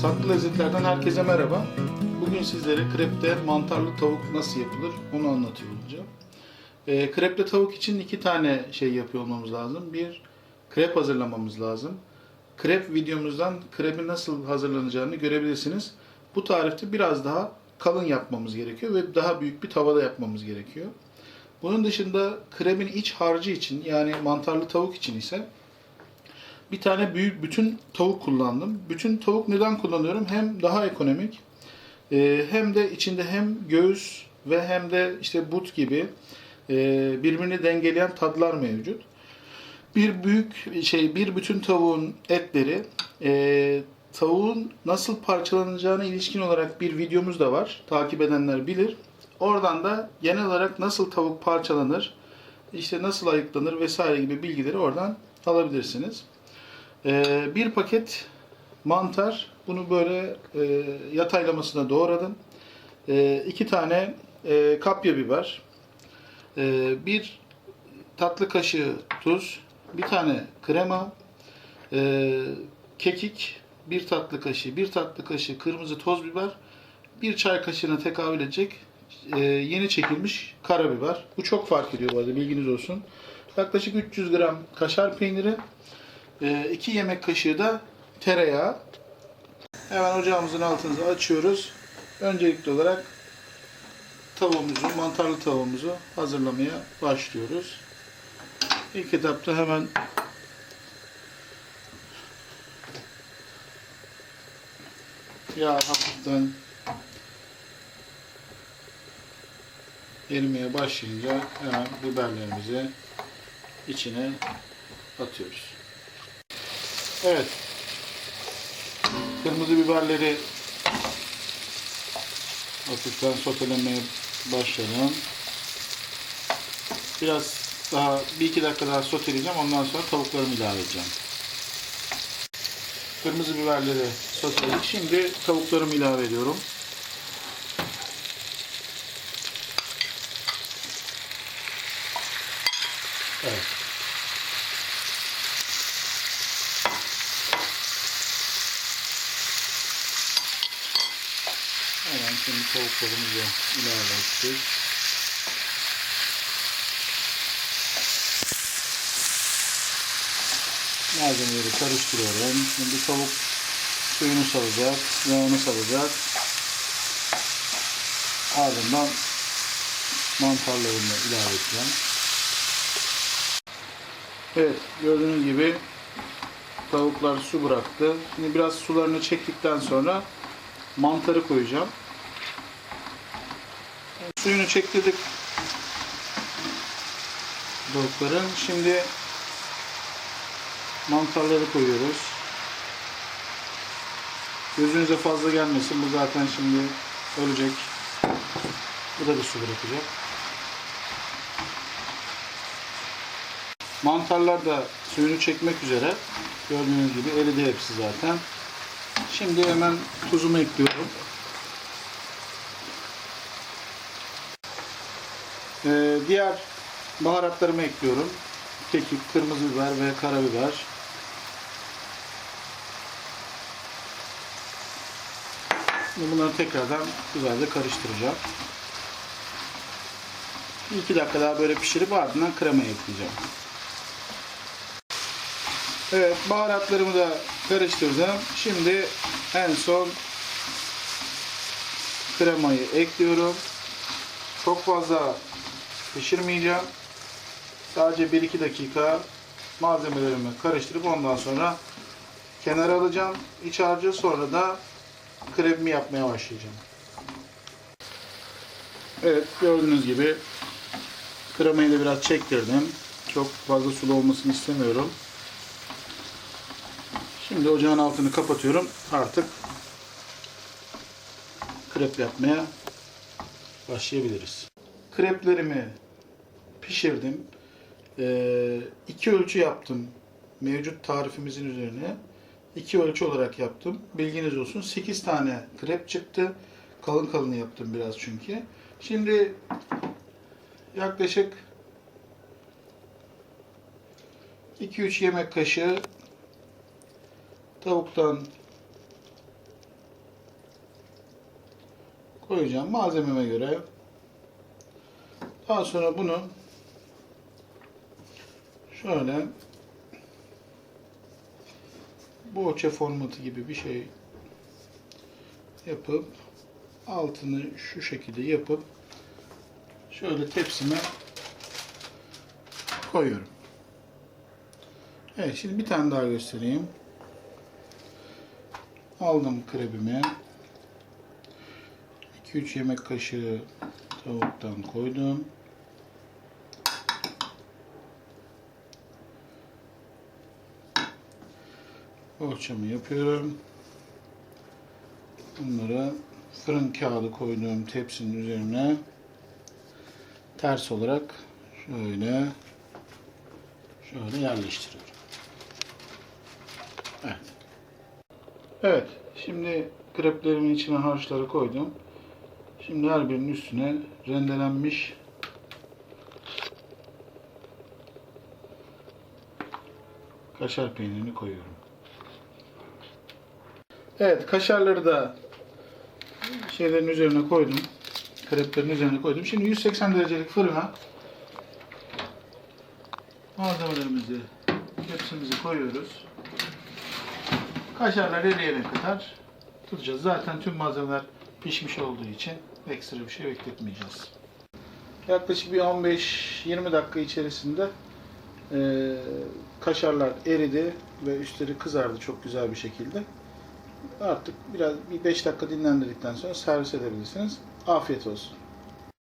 Saklı lezzetlerden herkese merhaba. Bugün sizlere krepte mantarlı tavuk nasıl yapılır onu anlatıyor olacağım. Ee, krepte tavuk için iki tane şey yapıyor olmamız lazım. Bir, krep hazırlamamız lazım. Krep videomuzdan krepin nasıl hazırlanacağını görebilirsiniz. Bu tarifte biraz daha kalın yapmamız gerekiyor ve daha büyük bir tavada yapmamız gerekiyor. Bunun dışında krepin iç harcı için yani mantarlı tavuk için ise bir tane büyük bütün tavuk kullandım. Bütün tavuk neden kullanıyorum? Hem daha ekonomik e, hem de içinde hem göğüs ve hem de işte but gibi e, birbirini dengeleyen tadlar mevcut. Bir büyük şey bir bütün tavuğun etleri e, tavuğun nasıl parçalanacağına ilişkin olarak bir videomuz da var. Takip edenler bilir. Oradan da genel olarak nasıl tavuk parçalanır, işte nasıl ayıklanır vesaire gibi bilgileri oradan alabilirsiniz. Ee, bir paket mantar. Bunu böyle e, yataylamasına doğradım. Ee, iki tane e, kapya biber. Ee, bir tatlı kaşığı tuz. Bir tane krema. e, kekik. Bir tatlı kaşığı. Bir tatlı kaşığı kırmızı toz biber. Bir çay kaşığına tekabül edecek e, yeni çekilmiş karabiber. Bu çok fark ediyor bu arada bilginiz olsun. Yaklaşık 300 gram kaşar peyniri. 2 yemek kaşığı da tereyağı. Hemen ocağımızın altını açıyoruz. Öncelikli olarak tavuğumuzu, mantarlı tavuğumuzu hazırlamaya başlıyoruz. İlk etapta hemen yağ hafiften erimeye başlayınca hemen biberlerimizi içine atıyoruz. Evet. Kırmızı biberleri hafiften sotelemeye başlayalım. Biraz daha bir iki dakika daha soteleyeceğim. Ondan sonra tavuklarımı ilave edeceğim. Kırmızı biberleri soteledik. Şimdi tavuklarımı ilave ediyorum. Evet. Hemen şimdi tavuklarımızı ilave ettik. Malzemeleri karıştırıyorum. Şimdi tavuk suyunu salacak, yağını salacak. Ardından mantarlarını ilave edeceğim. Evet, gördüğünüz gibi tavuklar su bıraktı. Şimdi biraz sularını çektikten sonra mantarı koyacağım. Suyunu çektirdik tavukların. Şimdi mantarları koyuyoruz. Gözünüze fazla gelmesin. Bu zaten şimdi ölecek. Bu da bir su bırakacak. Mantarlar da suyunu çekmek üzere. Gördüğünüz gibi eridi hepsi zaten. Şimdi hemen tuzumu ekliyorum. Ee, diğer baharatlarımı ekliyorum. Kekik, kırmızı biber ve karabiber. Bunları tekrardan güzelce karıştıracağım. 2 dakika daha böyle pişirip ardından kremayı ekleyeceğim. Evet baharatlarımı da karıştırdım. Şimdi en son kremayı ekliyorum. Çok fazla pişirmeyeceğim. Sadece 1-2 dakika malzemelerimi karıştırıp ondan sonra kenara alacağım. İç harcı sonra da krepimi yapmaya başlayacağım. Evet gördüğünüz gibi kremayı da biraz çektirdim. Çok fazla sulu olmasını istemiyorum. Şimdi ocağın altını kapatıyorum. Artık krep yapmaya başlayabiliriz. Kreplerimi pişirdim. Ee, iki ölçü yaptım. Mevcut tarifimizin üzerine. iki ölçü olarak yaptım. Bilginiz olsun. 8 tane krep çıktı. Kalın kalın yaptım biraz çünkü. Şimdi yaklaşık 2-3 yemek kaşığı tavuktan koyacağım malzememe göre. Daha sonra bunu şöyle boğaça formatı gibi bir şey yapıp altını şu şekilde yapıp şöyle tepsime koyuyorum. Evet şimdi bir tane daha göstereyim. Aldım krebimi. 2-3 yemek kaşığı tavuktan koydum. Poğaçamı yapıyorum. Bunları fırın kağıdı koyduğum tepsinin üzerine ters olarak şöyle şöyle yerleştiriyorum. Evet. Evet. Şimdi kreplerimin içine harçları koydum. Şimdi her birinin üstüne rendelenmiş kaşar peynirini koyuyorum. Evet, kaşarları da şeylerin üzerine koydum. Kreplerin üzerine koydum. Şimdi 180 derecelik fırına malzemelerimizi, hepsimizi koyuyoruz. Kaşarlar eriyene kadar tutacağız. Zaten tüm malzemeler pişmiş olduğu için ekstra bir şey bekletmeyeceğiz. Yaklaşık bir 15-20 dakika içerisinde eee, kaşarlar eridi ve üstleri kızardı çok güzel bir şekilde. Artık biraz bir 5 dakika dinlendirdikten sonra servis edebilirsiniz. Afiyet olsun.